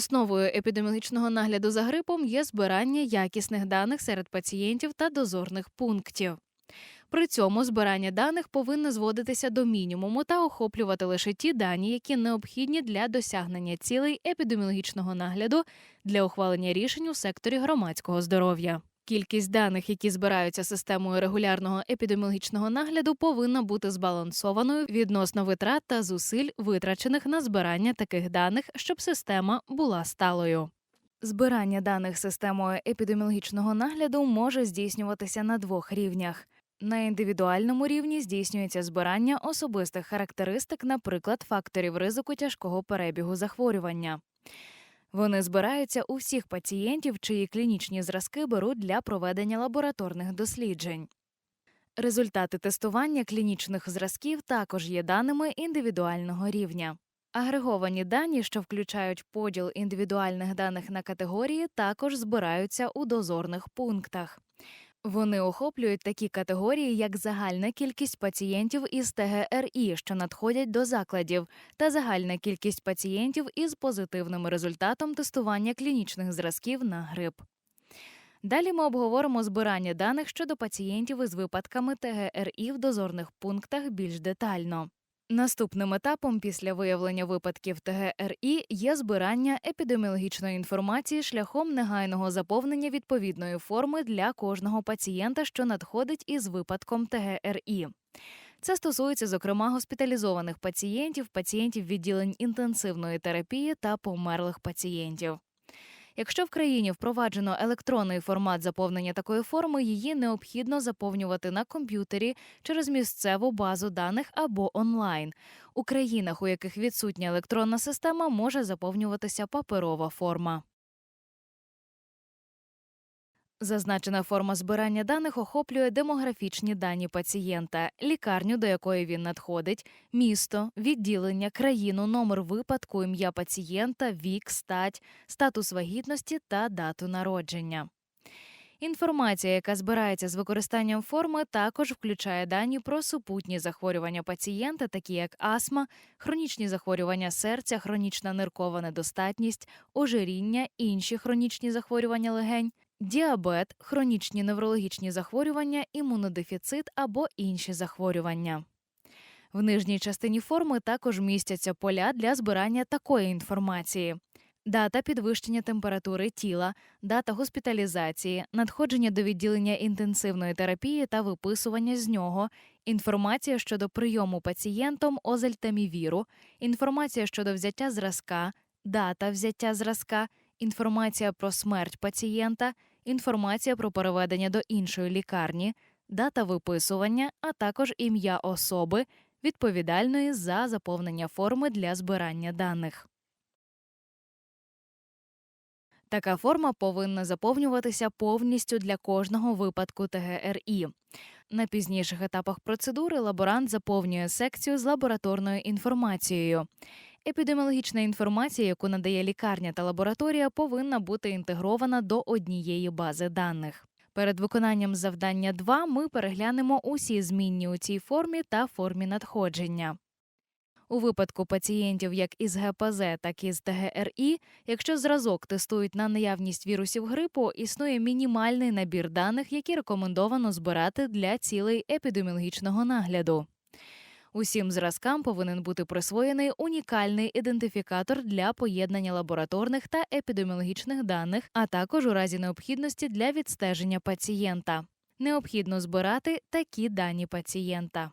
Основою епідеміологічного нагляду за грипом є збирання якісних даних серед пацієнтів та дозорних пунктів. При цьому збирання даних повинно зводитися до мінімуму та охоплювати лише ті дані, які необхідні для досягнення цілей епідеміологічного нагляду для ухвалення рішень у секторі громадського здоров'я. Кількість даних, які збираються системою регулярного епідеміологічного нагляду, повинна бути збалансованою відносно витрат та зусиль, витрачених на збирання таких даних, щоб система була сталою. Збирання даних системою епідеміологічного нагляду може здійснюватися на двох рівнях. На індивідуальному рівні здійснюється збирання особистих характеристик, наприклад, факторів ризику тяжкого перебігу захворювання. Вони збираються у всіх пацієнтів, чиї клінічні зразки беруть для проведення лабораторних досліджень. Результати тестування клінічних зразків також є даними індивідуального рівня. Агреговані дані, що включають поділ індивідуальних даних на категорії, також збираються у дозорних пунктах. Вони охоплюють такі категорії, як загальна кількість пацієнтів із ТГРІ, що надходять до закладів, та загальна кількість пацієнтів із позитивним результатом тестування клінічних зразків на грип. Далі ми обговоримо збирання даних щодо пацієнтів із випадками ТГРІ в дозорних пунктах більш детально. Наступним етапом після виявлення випадків ТГРІ є збирання епідеміологічної інформації шляхом негайного заповнення відповідної форми для кожного пацієнта, що надходить із випадком ТГРІ. Це стосується, зокрема, госпіталізованих пацієнтів, пацієнтів відділень інтенсивної терапії та померлих пацієнтів. Якщо в країні впроваджено електронний формат заповнення такої форми, її необхідно заповнювати на комп'ютері через місцеву базу даних або онлайн. У країнах, у яких відсутня електронна система, може заповнюватися паперова форма. Зазначена форма збирання даних охоплює демографічні дані пацієнта, лікарню, до якої він надходить, місто, відділення, країну, номер випадку, ім'я пацієнта, вік, стать, статус вагітності та дату народження. Інформація, яка збирається з використанням форми, також включає дані про супутні захворювання пацієнта, такі як астма, хронічні захворювання серця, хронічна ниркова недостатність, ожиріння, інші хронічні захворювання легень, діабет, хронічні неврологічні захворювання, імунодефіцит або інші захворювання. В нижній частині форми також містяться поля для збирання такої інформації. Дата підвищення температури тіла, дата госпіталізації, надходження до відділення інтенсивної терапії та виписування з нього, інформація щодо прийому пацієнтом озельтамівіру, інформація щодо взяття зразка, дата взяття зразка, інформація про смерть пацієнта, інформація про переведення до іншої лікарні, дата виписування, а також ім'я особи, відповідальної за заповнення форми для збирання даних. Така форма повинна заповнюватися повністю для кожного випадку ТГРІ. На пізніших етапах процедури лаборант заповнює секцію з лабораторною інформацією. Епідеміологічна інформація, яку надає лікарня та лабораторія, повинна бути інтегрована до однієї бази даних. Перед виконанням завдання 2 ми переглянемо усі змінні у цій формі та формі надходження. У випадку пацієнтів як із ГПЗ, так і з ТГРІ, якщо зразок тестують на наявність вірусів грипу, існує мінімальний набір даних, які рекомендовано збирати для цілей епідеміологічного нагляду. Усім зразкам повинен бути присвоєний унікальний ідентифікатор для поєднання лабораторних та епідеміологічних даних, а також у разі необхідності для відстеження пацієнта. Необхідно збирати такі дані пацієнта: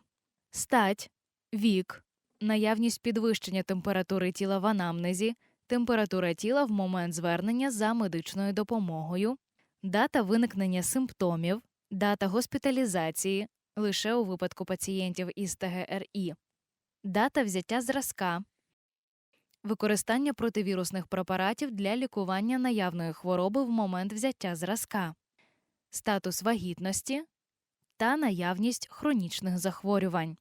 стать, вік, наявність підвищення температури тіла в анамнезі, температура тіла в момент звернення за медичною допомогою, дата виникнення симптомів, дата госпіталізації лише у випадку пацієнтів із ТГРІ, дата взяття зразка, використання противірусних препаратів для лікування наявної хвороби в момент взяття зразка, статус вагітності та наявність хронічних захворювань.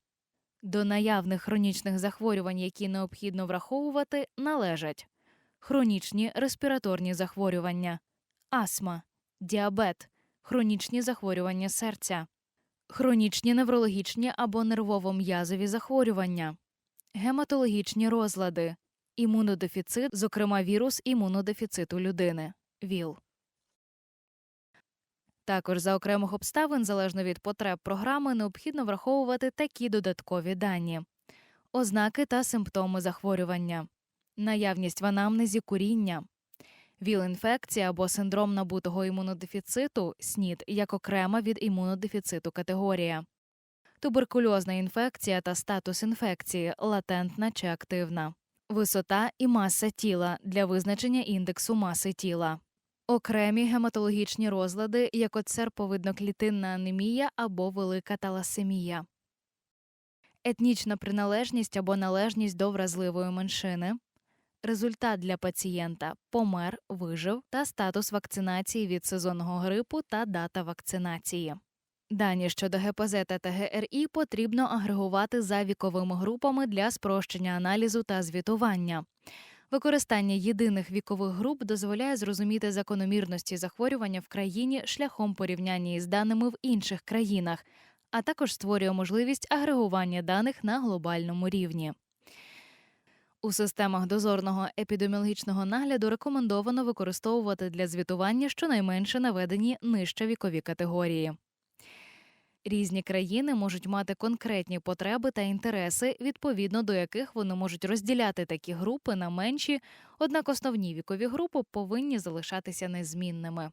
До наявних хронічних захворювань, які необхідно враховувати, належать хронічні респіраторні захворювання, астма, діабет, хронічні захворювання серця, хронічні неврологічні або нервово-м'язові захворювання, гематологічні розлади, імунодефіцит, зокрема вірус імунодефіциту людини ВІЛ. Також за окремих обставин, залежно від потреб програми, необхідно враховувати такі додаткові дані: ознаки та симптоми захворювання, наявність в анамнезі куріння, ВІЛ-інфекція або синдром набутого імунодефіциту СНІД як окрема від імунодефіциту категорія, туберкульозна інфекція та статус інфекції латентна чи активна, висота і маса тіла для визначення індексу маси тіла. Окремі гематологічні розлади, як от серповидноклітинна анемія або велика таласемія, етнічна приналежність або належність до вразливої меншини, результат для пацієнта помер, вижив та статус вакцинації від сезонного грипу та дата вакцинації. Дані щодо ГПЗ та ТГРІ потрібно агрегувати за віковими групами для спрощення аналізу та звітування. Використання єдиних вікових груп дозволяє зрозуміти закономірності захворювання в країні шляхом порівняння із даними в інших країнах, а також створює можливість агрегування даних на глобальному рівні. У системах дозорного епідеміологічного нагляду рекомендовано використовувати для звітування щонайменше наведені нижче вікові категорії. Різні країни можуть мати конкретні потреби та інтереси, відповідно до яких вони можуть розділяти такі групи на менші, однак основні вікові групи повинні залишатися незмінними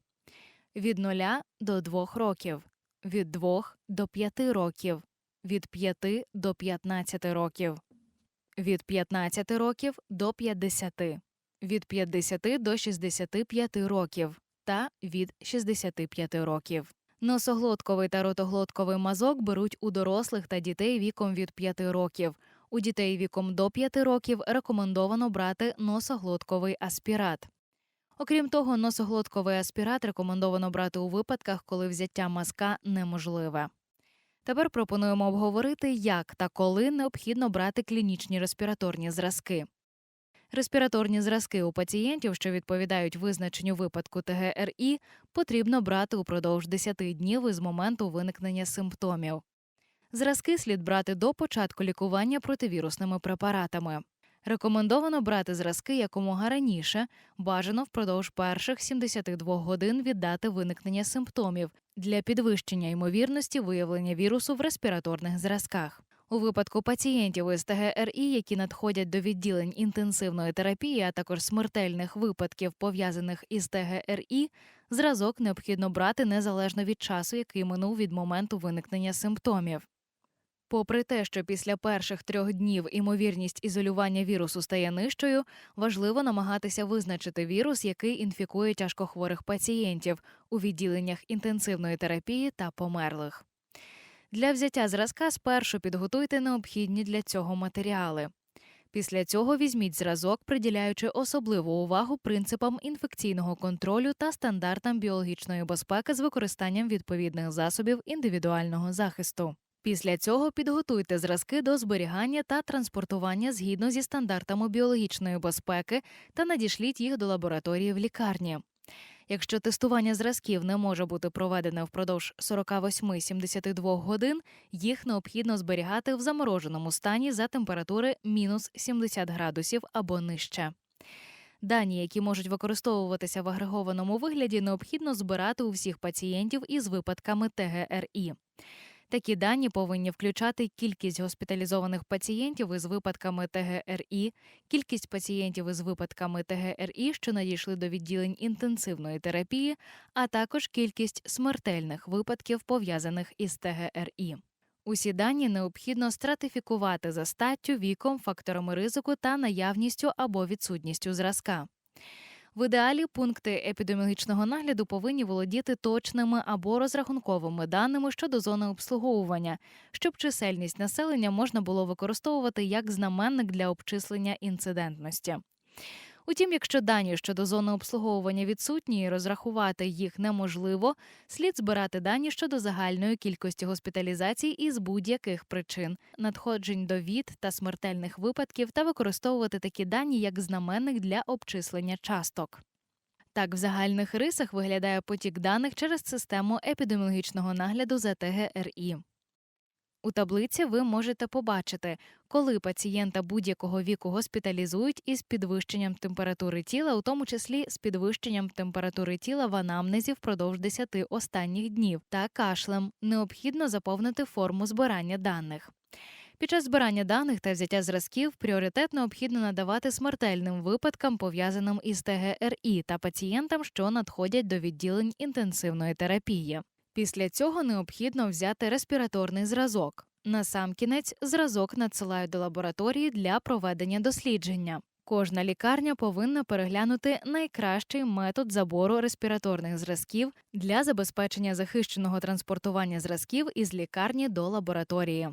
від 0 до 2 років, від 2 до 5 років, від 5 до 15 років, від 15 років до 50, від 50 до 65 років та від 65 років. Носоглотковий та ротоглотковий мазок беруть у дорослих та дітей віком від 5 років. У дітей віком до 5 років рекомендовано брати носоглотковий аспірат. Окрім того, носоглотковий аспірат рекомендовано брати у випадках, коли взяття мазка неможливе. Тепер пропонуємо обговорити, як та коли необхідно брати клінічні респіраторні зразки. Респіраторні зразки у пацієнтів, що відповідають визначенню випадку ТГРІ, потрібно брати упродовж 10 днів із моменту виникнення симптомів. Зразки слід брати до початку лікування противірусними препаратами. Рекомендовано брати зразки якомога раніше, бажано впродовж перших 72 годин від дати виникнення симптомів для підвищення ймовірності виявлення вірусу в респіраторних зразках. У випадку пацієнтів із ТГРІ, які надходять до відділень інтенсивної терапії, а також смертельних випадків, пов'язаних із ТГРІ, зразок необхідно брати незалежно від часу, який минув від моменту виникнення симптомів. Попри те, що після перших трьох днів імовірність ізолювання вірусу стає нижчою, важливо намагатися визначити вірус, який інфікує тяжкохворих пацієнтів у відділеннях інтенсивної терапії та померлих. Для взяття зразка спершу підготуйте необхідні для цього матеріали. Після цього візьміть зразок, приділяючи особливу увагу принципам інфекційного контролю та стандартам біологічної безпеки з використанням відповідних засобів індивідуального захисту. Після цього підготуйте зразки до зберігання та транспортування згідно зі стандартами біологічної безпеки та надішліть їх до лабораторії в лікарні. Якщо тестування зразків не може бути проведене впродовж 48-72 годин, їх необхідно зберігати в замороженому стані за температури мінус 70 градусів або нижче. Дані, які можуть використовуватися в агрегованому вигляді, необхідно збирати у всіх пацієнтів із випадками ТГРІ. Такі дані повинні включати кількість госпіталізованих пацієнтів із випадками ТГРІ, кількість пацієнтів із випадками ТГРІ, що надійшли до відділень інтенсивної терапії, а також кількість смертельних випадків, пов'язаних із ТГРІ. Усі дані необхідно стратифікувати за статтю, віком, факторами ризику та наявністю або відсутністю зразка. В ідеалі пункти епідеміологічного нагляду повинні володіти точними або розрахунковими даними щодо зони обслуговування, щоб чисельність населення можна було використовувати як знаменник для обчислення інцидентності. Утім, якщо дані щодо зони обслуговування відсутні і розрахувати їх неможливо, слід збирати дані щодо загальної кількості госпіталізацій із будь-яких причин, надходжень до від та смертельних випадків та використовувати такі дані як знаменник для обчислення часток. Так, в загальних рисах виглядає потік даних через систему епідеміологічного нагляду за ТГРІ. У таблиці ви можете побачити, коли пацієнта будь-якого віку госпіталізують із підвищенням температури тіла, у тому числі з підвищенням температури тіла в анамнезі впродовж 10 останніх днів та кашлем, необхідно заповнити форму збирання даних. Під час збирання даних та взяття зразків пріоритет необхідно надавати смертельним випадкам, пов'язаним із ТГРІ та пацієнтам, що надходять до відділень інтенсивної терапії. Після цього необхідно взяти респіраторний зразок. Насамкінець зразок надсилають до лабораторії для проведення дослідження. Кожна лікарня повинна переглянути найкращий метод забору респіраторних зразків для забезпечення захищеного транспортування зразків із лікарні до лабораторії.